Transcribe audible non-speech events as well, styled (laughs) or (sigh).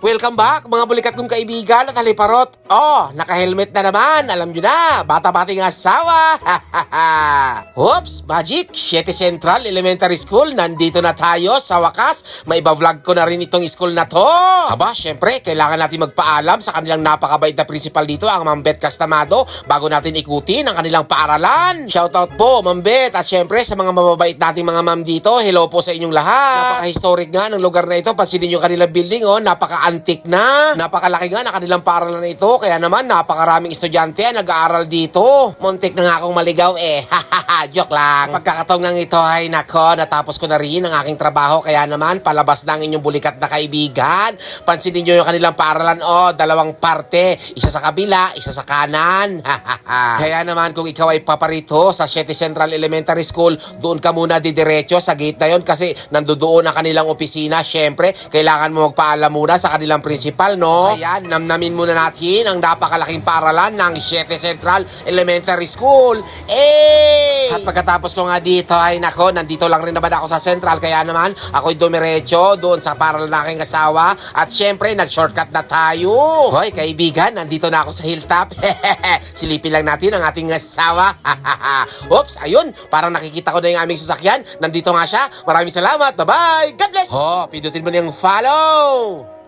Welcome back mga bulikat kong kaibigan at haliparot. Oh, naka-helmet na naman. Alam nyo na, bata-bating asawa. (laughs) Oops, Magic, 7 Central Elementary School. Nandito na tayo sa wakas. May vlog ko na rin itong school na to. Aba, syempre, kailangan natin magpaalam sa kanilang napakabait na principal dito, ang Ma'am Bet Castamado, bago natin ikutin ang kanilang paaralan. Shoutout po, Ma'am Bet. At syempre, sa mga mababait nating mga ma'am dito, hello po sa inyong lahat. Napaka-historic nga ng lugar na ito. Pansinin nyo kanilang building, oh. Napaka-antique na. Napakalaki nga na kanilang paaralan na ito. Kaya naman, napakaraming estudyante ang nag-aaral dito. Muntik na nga akong maligaw eh. (laughs) Joke lang. Sa pagkakataong ng ito ay nako, natapos ko na rin ang aking trabaho. Kaya naman, palabas na ang inyong bulikat na kaibigan. Pansinin nyo yung kanilang paaralan. Oh, dalawang parte. Isa sa kabila, isa sa kanan. (laughs) Kaya naman, kung ikaw ay paparito sa 7 Central Elementary School, doon ka muna didiretso sa gate na yon kasi nandoon ang kanilang opisina. Siyempre, kailangan mo magpaalam muna sa kanilang principal, no? Ayan, namnamin muna natin ang napakalaking paaralan ng 7 Central Elementary School. Eh! At pagkatapos ko nga dito ay nako, nandito lang rin naman ako sa Central kaya naman ako'y dumiretso doon sa paaralan ng aking asawa at syempre nag-shortcut na tayo. Hoy kaibigan, nandito na ako sa hilltop. (laughs) Silipin lang natin ang ating asawa. (laughs) Oops, ayun, parang nakikita ko na yung aming sasakyan. Nandito nga siya. Maraming salamat. Bye-bye. God bless. Oh, pindutin mo na yung follow.